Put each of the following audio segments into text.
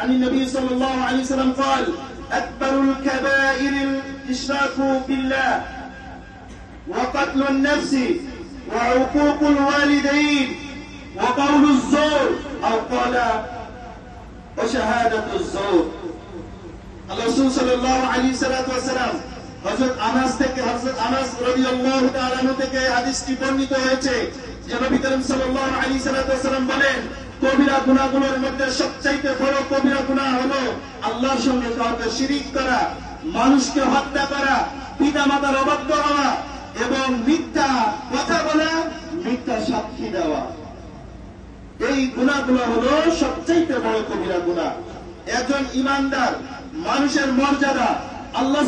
عن النبي صلى الله عليه وسلم قال أكبر الكبائر الإشراك بالله وقتل النفس وعقوق الوالدين وقول الزور أو قال وشهادة الزور আল্লাহ রাসূল সাল্লাল্লাহু আলাইহি সাল্লাতু ওয়াসাল্লাম হযরত আনাস থেকে হযরত আনাস রাদিয়াল্লাহু তাআলা আনহু থেকে হাদিসটি বর্ণিত হয়েছে যে নবী করিম সাল্লাল্লাহু আলাইহি সাল্লাতু ওয়াসাল্লাম বলেন কবিরা গুনাহগুলোর মধ্যে সবচাইতে বড় কবিরা গুনাহ হলো আল্লাহর সঙ্গে কাউকে শিরিক করা, মানুষকে হত্যা করা, পিতামাতার অবাধ্য হওয়া এবং মিথ্যা কথা বলা, মিথ্যা সাক্ষী দেওয়া। এই গুণাগুলো হলো সবচাইতে বড় কবিরা গুণা। একজন ইমানদার, মানুষের মর্যাদা আল্লাহ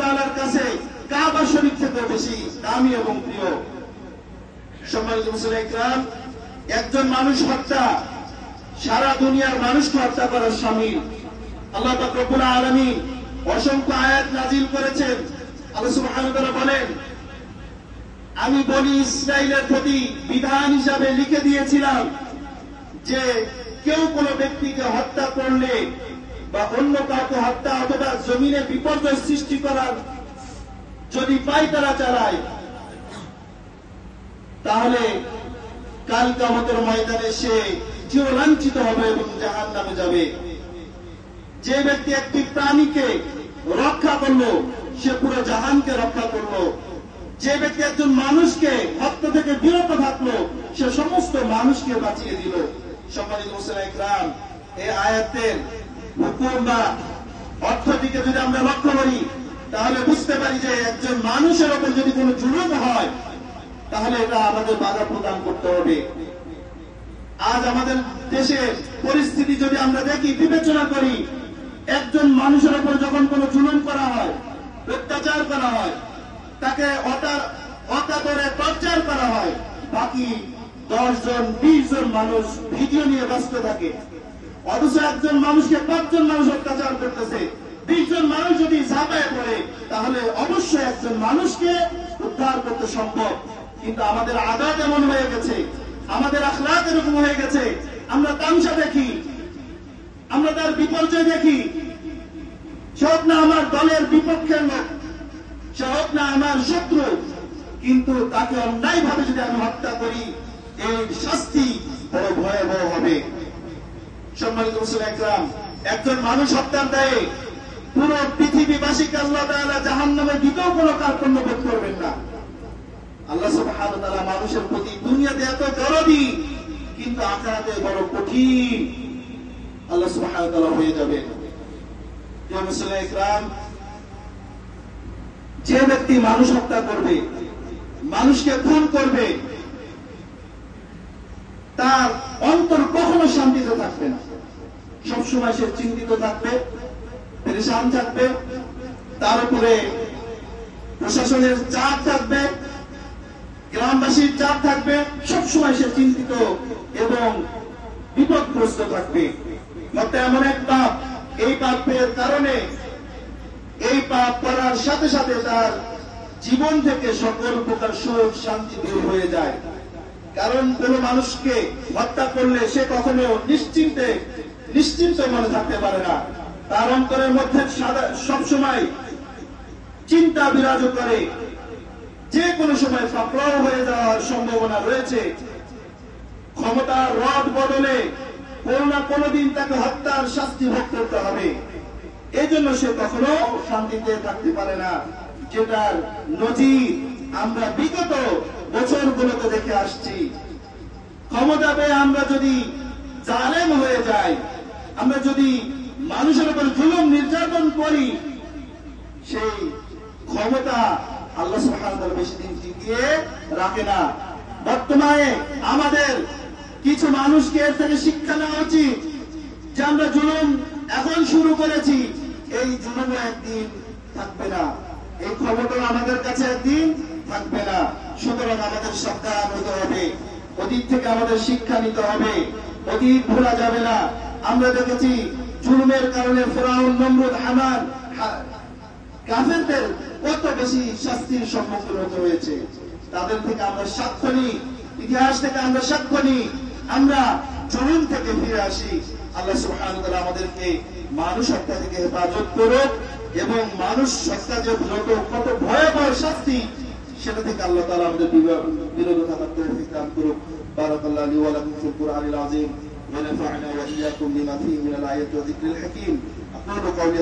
তাআলার কাছে কাবা শরীফ থেকে বেশি দামি এবং প্রিয়। সম্মানিত মুসলিম একজন মানুষ হত্যা, সারা দুনিয়ার মানুষকে হত্যা করার শামিল আল্লাহ পাক রব্বুল আলামিন অসংখ্য আয়াত নাজিল করেছেন। তাআলা বলেন, আমি বলি ইসরায়েলের প্রতি বিধান হিসাবে লিখে দিয়েছিলাম যে, কেউ কোনো ব্যক্তিকে হত্যা করলে বা অন্য কাউকে হত্যা অথবা জমিনে বিপর্যয় সৃষ্টি করার যদি পায়তারা চালায়, তাহলে কাল কামতের ময়দানে সে চিরলাঞ্ছিত হবে এবং জাহান নামে যাবে। যে ব্যক্তি একটি প্রাণীকে রক্ষা করল, সে পুরো জাহানকে রক্ষা করল। যে ব্যক্তি একজন মানুষকে হত্যা থেকে বিরত থাকল, সে সমস্ত মানুষকে বাঁচিয়ে দিল। সম্মানিত মুসলিম ইকরাম, এই আয়াতের হুকুম বা অর্থ দিকে যদি আমরা লক্ষ্য করি, তাহলে বুঝতে পারি যে একজন মানুষের ওপর যদি কোনো জুলুম হয় তাহলে এটা আমাদের বাধা প্রদান করতে হবে। আজ আমাদের দেশের পরিস্থিতি যদি আমরা দেখি, বিবেচনা করি, একজন মানুষের উপর যখন কোনো জুলুম করা হয়, অত্যাচার করা হয়, তাকে অকাতরে টর্চার করা হয়, বাকি দশ জন বিশ জন মানুষ ভিডিও নিয়ে ব্যস্ত থাকে। অথচ একজন মানুষকে পাঁচজন মানুষ অত্যাচার করতেছে। বিশ জন মানুষ যদি ঝাঁপায় পড়ে, তাহলে অবশ্যই একজন মানুষকে উদ্ধার করতে সম্ভব। কিন্তু আমাদের আদাত এমন হয়ে গেছে, আমাদের আখলাক এরকম হয়ে গেছে। আমরা তামসা দেখি, আমরা তার বিপর্যয় দেখি। সব না আমার দলের বিপক্ষের লোক সে হোক না আমার শত্রু। কিন্তু তাকে অন্যায় ভাবে যদি আমি হত্যা করি এই শাস্তি বড় ভয়াবহ হবে। সম্মানিত একরাম, একজন মানুষ হত্যার দায়ে পুরো পৃথিবীবাসীকে আল্লাহ তাআলা জাহান্নামে দিতেও কোনো কার্পণ্য বোধ করবেন না। আল্লাহ সুবহানাহু ওয়া তাআলা মানুষের প্রতি দুনিয়াতে এত দরদি কিন্তু আখিরাতে বড় কঠিন। আল্লাহ সুবহানাহু ওয়া তাআলা হয়ে যাবে। ইকরাম, যে ব্যক্তি মানুষ হত্যা করবে, মানুষকে খুন করবে, তার অন্তর কখনো শান্তিতে থাকবে না। সবসময় সে চিন্তিত থাকবে, পরেশান থাকবে, তার উপরে প্রশাসনের চাপ থাকবে গ্রামবাসীর চাপ থাকবে, সবসময় সে চিন্তিত এবং বিপদগ্রস্ত থাকবে। মতে এমন এক পাপ, এই পাপের কারণে এই পাপ করার সাথে সাথে তার জীবন থেকে সকল প্রকার সুখ, শান্তি দূর হয়ে যায়। কারণ কোন মানুষকে হত্যা করলে সে কখনো নিশ্চিন্তে, নিশ্চিন্ত মনে থাকতে পারে না। তার অন্তরের মধ্যে সবসময় চিন্তা বিরাজ করে। যে কোনো সময় পাকড়াও হয়ে যাওয়ার সম্ভাবনা রয়েছে। ক্ষমতার রদ বদলে কোনো না কোনোদিন তাকে হত্যার শাস্তি ভোগ করতে হবে। এই জন্য সে কখনো শান্তিতে থাকতে পারে না। যেটার নজির আমরা বিগত বছরগুলোতে দেখে আসছি। ক্ষমতা পেয়ে আমরা যদি জালেম হয়ে যাই, আমরা যদি মানুষের উপর জুলুম নির্যাতন করি, সেই ক্ষমতা আল্লাহ সুবহানাহু বেশি দিন টিকিয়ে রাখে না। বর্তমানে আমাদের কিছু মানুষকে এর থেকে শিক্ষা নেওয়া উচিত যে আমরা জুলুম এখন শুরু করেছি, এই জুলুম একদিন থাকবে না। এই ক্ষমতা আমাদের কাছে একদিন থাকবে না। সুতরাং আমাদের সাবধান হতে হবে। অতীত থেকে আমাদের শিক্ষা নিতে হবে। অতীত ভোলা যাবে না। আমরা দেখেছি জুলুমের কারণে ফেরাউন, নমরুদ, হামান কাফেরদের কত বেশি শাস্তির সম্মুখীন হতে হয়েছে তাদের থেকে আমরা সাক্ষ্য নিই ইতিহাস থেকে আমরা সাক্ষ্য নিই আমরা জমিন থেকে ফিরে আসি আল্লাহ সুবহানাহু ওয়া তাআলা আমাদেরকে মানুষ হত্যা থেকে হেফাজত করুক এবং মানুষ হত্যা যে যত কত ভয়াবহ শাস্তি সেটা থেকে আল্লাহ তাআলা আমাদের বিরত বিরত থাকার তৌফিক দান করুক বারাকাল্লাহু লি ওয়া লাকুম ফিল কুরআনিল আযীম ونفعنا وإياكم بما فيه من الآيات والذكر الحكيم أقول قولي